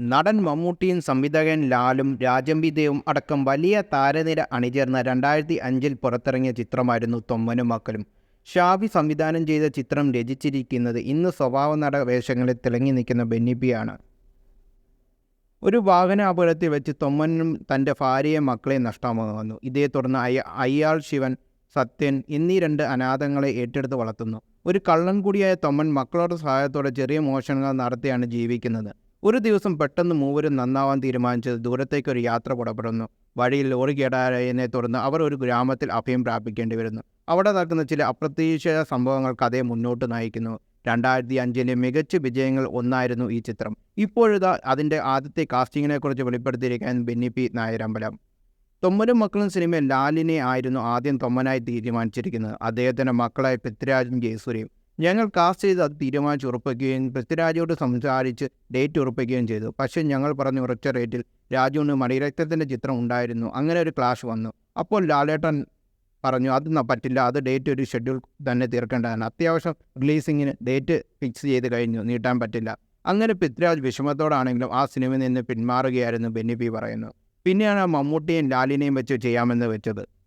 നടൻ മമ്മൂട്ടിയും സംവിധായകൻ ലാലും രാജംബിദേവും അടക്കം വലിയ താരനിര അണിചേർന്ന രണ്ടായിരത്തി അഞ്ചിൽ പുറത്തിറങ്ങിയ ചിത്രമായിരുന്നു തൊമ്മനും മക്കളും ഷാബി സംവിധാനം ചെയ്ത ചിത്രം രചിച്ചിരിക്കുന്നത് ഇന്ന് സ്വഭാവ നട വേഷങ്ങളിൽ തിളങ്ങി നിൽക്കുന്ന ബെന്നിബിയാണ് ഒരു വാഹന അപകടത്തിൽ വെച്ച് തൊമ്മനും തന്റെ ഭാര്യയെ മക്കളെ നഷ്ടമാകുന്നു. ഇതേ തുടർന്ന് അയ അയ്യാൾ ശിവൻ സത്യൻ എന്നീ രണ്ട് അനാഥങ്ങളെ ഏറ്റെടുത്ത് വളർത്തുന്നു. ഒരു കള്ളൻ കൂടിയായ തൊമ്മൻ മക്കളുടെ സഹായത്തോടെ ചെറിയ മോഷണങ്ങൾ നടത്തിയാണ് ജീവിക്കുന്നത്. ഒരു ദിവസം പെട്ടെന്ന് മൂവരും നന്നാവാൻ തീരുമാനിച്ചത് ദൂരത്തേക്കൊരു യാത്ര പുറപ്പെടുന്നു. വഴിയിൽ ലോറി കേടായതിനെ തുടർന്ന് അവർ ഒരു ഗ്രാമത്തിൽ അഭയം പ്രാപിക്കേണ്ടി വരുന്നു. അവിടെ നടക്കുന്ന ചില അപ്രതീക്ഷിത സംഭവങ്ങൾ കഥയെ മുന്നോട്ട് നയിക്കുന്നു. രണ്ടായിരത്തി അഞ്ചിലെ മികച്ച വിജയങ്ങൾ ഒന്നായിരുന്നു ഈ ചിത്രം. ഇപ്പോഴിതാ അതിന്റെ ആദ്യത്തെ കാസ്റ്റിങ്ങിനെക്കുറിച്ച് വെളിപ്പെടുത്തിയിരിക്കാൻ ബെന്നി പി നായരമ്പലം. തൊമ്മനും മക്കളും സിനിമയിൽ ലാലിനെ ആയിരുന്നു ആദ്യം തൊമ്മനായി തീരുമാനിച്ചിരിക്കുന്നത്. അദ്ദേഹത്തിന്റെ മക്കളായ പൃഥ്വിരാജും ജയസൂര്യയും. ഞങ്ങൾ കാസ്റ്റ് ചെയ്ത് അത് തീരുമാനിച്ച് ഉറപ്പിക്കുകയും പൃഥ്വിരാജോട് സംസാരിച്ച് ഡേറ്റ് ഉറപ്പിക്കുകയും ചെയ്തു. പക്ഷേ ഞങ്ങൾ പറഞ്ഞ ഉറച്ച റേറ്റിൽ രാജുവിന് മണിരക്തത്തിന്റെ ചിത്രം ഉണ്ടായിരുന്നു. അങ്ങനെ ഒരു ക്ലാഷ് വന്നു. അപ്പോൾ ലാലേട്ടൻ പറഞ്ഞു അത് പറ്റില്ല. അത് ഡേറ്റ് ഒരു ഷെഡ്യൂൾ തന്നെ തീർക്കേണ്ടതാണ്. അത്യാവശ്യം റിലീസിങ്ങിന് ഡേറ്റ് ഫിക്സ് ചെയ്ത് കഴിഞ്ഞു. നീട്ടാൻ പറ്റില്ല. അങ്ങനെ പൃഥ്വിരാജ് വിഷമത്തോടാണെങ്കിലും ആ സിനിമയിൽ നിന്ന് പിന്മാറുകയായിരുന്നു ബെന്നി പി പറയുന്നു. പിന്നെയാണ് മമ്മൂട്ടിയും ലാലിനെയും വെച്ച് ചെയ്യാമെന്ന് വെച്ചത്.